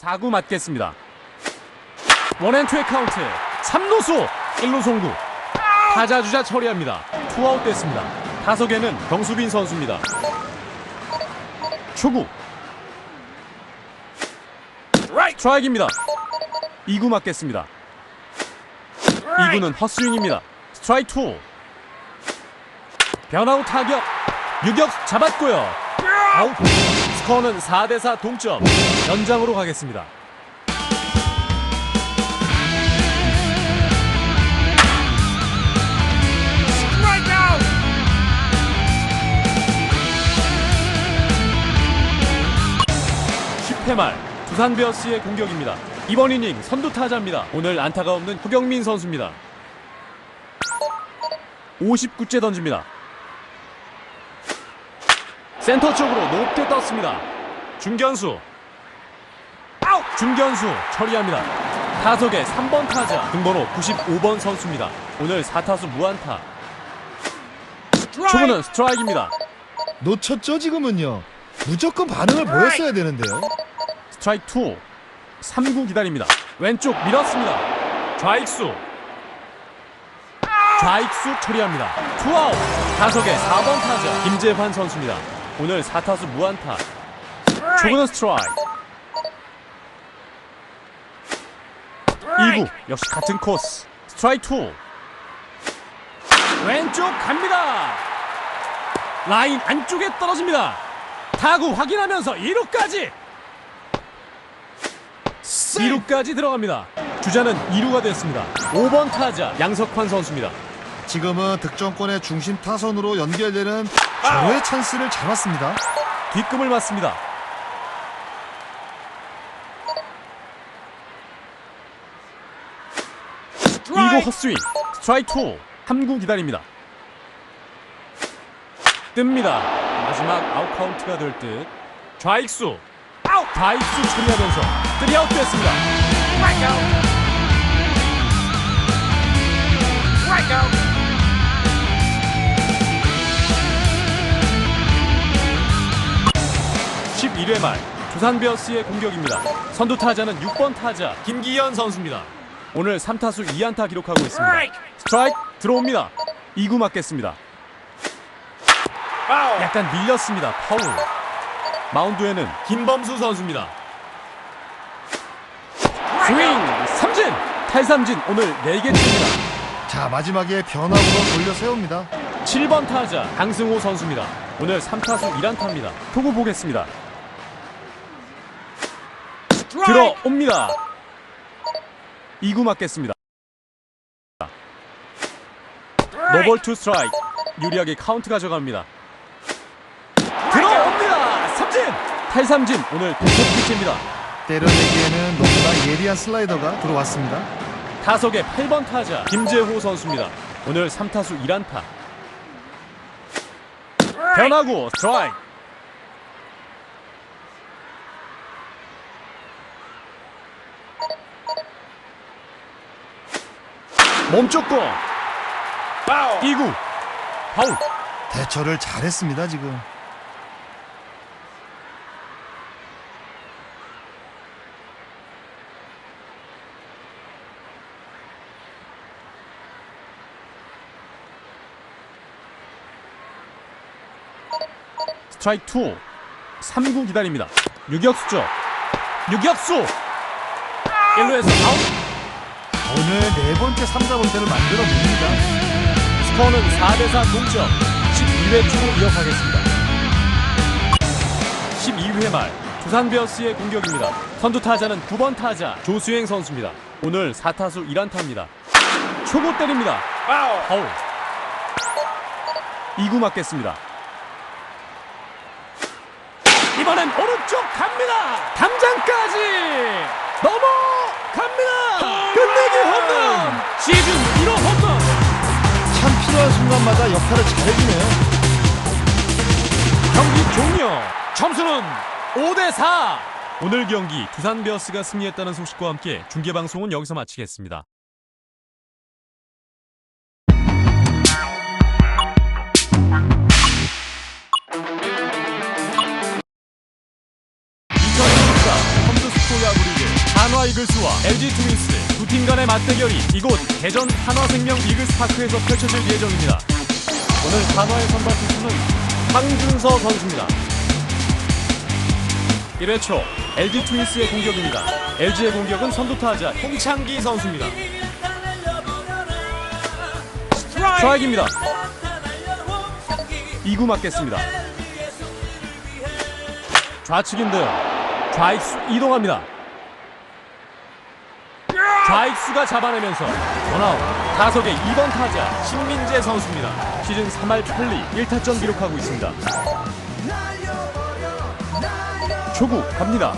4구 맞겠습니다. 원앤투의 카운트 3루수 1루 송구 타자 주자 처리합니다. 투아웃 됐습니다. 타석에는 정수빈 선수입니다. 초구 스트라이크입니다. 2구 맞겠습니다. 2구는 헛스윙입니다. 스트라이크 2 변화우 타격 유격 잡았고요. 아웃 스코어는 4대4 동점 연장으로 가겠습니다. Strikeout! 10회 말 두산 베어스의 공격입니다. 이번 이닝 선두 타자입니다. 오늘 안타가 없는 허경민 선수입니다. 59째 던집니다. 센터 쪽으로 높게 떴습니다. 중견수 아웃! 중견수 처리합니다. 타석의 3번 타자 등번호 95번 선수입니다. 오늘 4타수 무안타. 초구는 스트라이크입니다. 놓쳤죠 지금은요. 무조건 반응을 보였어야 되는데요. 스트라이크 2 3구 기다립니다 왼쪽 밀었습니다 좌익수 좌익수 처리합니다 투아웃 타석의 4번 타자 김재환 선수입니다 오늘 4타수 무안타. 초구는 스트라이크. 2구. 역시 같은 코스. 스트라이크 2 왼쪽 갑니다. 라인 안쪽에 떨어집니다. 타구 확인하면서 2루까지. 2루까지 들어갑니다. 주자는 2루가 됐습니다. 5번 타자 양석환 선수입니다. 지금은 득점권의 중심 타선으로 연결되는 절호의 찬스를 잡았습니다. 뒷금을 맞습니다. 2구 헛스윙 스트라이크 2 3구 기다립니다. 뜹니다. 마지막 아웃 카운트가 될 듯. 좌익수 아웃 좌익수 처리하면서 3아웃 됐습니다. Strikeout! Strikeout! 11회 말 두산 베어스의 공격입니다. 선두 타자는 6번 타자 김기현 선수입니다. 오늘 3타수 2안타 기록하고 있습니다. Strike! 스트라이크 들어옵니다. 2구 맞겠습니다. 약간 밀렸습니다. 파울. 마운드에는 김범수 선수입니다. 스윙 삼진 탈삼진 오늘 4개째입니다. 자 마지막에 변화구로 돌려 세웁니다. 7번 타자 강승호 선수입니다. 오늘 3타수 1안타입니다. 투구 보겠습니다. 들어옵니다. 2구 맞겠습니다. 노볼 투 스트라이크. 유리하게 카운트 가져갑니다. 들어옵니다. 삼진. 탈삼진 오늘 동점 피치입니다. 때려내기에는 너무나 예리한 슬라이더가 들어왔습니다. 타석의 8번 타자 김재호 선수입니다. 오늘 3타수 1안타. 변화구 스트라이크. 몸쪽 공 Foul! 2구. 파울. 대처를 잘했습니다 지금. 스트라이크 2 3구 기다립니다. 유격수죠. 유격수. 1루에서 아웃 오늘 네 번째 3자번째를 만들어냅니다. 스코어는 4대4 동점. 12회 초 이어가겠습니다. 12회 말 두산 베어스의 공격입니다. 선두 타자는 9번 타자 조수행 선수입니다. 오늘 4타수 1안타입니다. 초구 때립니다. Foul! 파울. 2구 맞겠습니다. 이번엔 오른쪽 갑니다. 담장까지 넘어갑니다 시즌 1호 홈런 참 필요한 순간마다 역할을 잘해주네요. 경기 종료. 점수는 5대4 오늘 경기 두산 베어스가 승리했다는 소식과 함께 중계방송은 여기서 마치겠습니다. 컴퓨터 스포 야구리 한화 이글스와 LG 트윈스 맞대결이 이곳 대전 한화생명 이글스파크에서 펼쳐질 예정입니다. 오늘 한화의 선발 투수는 황준서 선수입니다. 1회 초 LG 트윈스의 공격입니다. LG의 공격은 선두타자 홍창기 선수입니다. 스트라이크입니다. 2구 맞겠습니다. 좌측인데요. 좌익수 이동합니다. 좌익수가 잡아내면서 원아웃 타석의 2번 타자 신민재 선수입니다. 시즌 3할 8리 1타점 기록하고 있습니다. 초구 갑니다.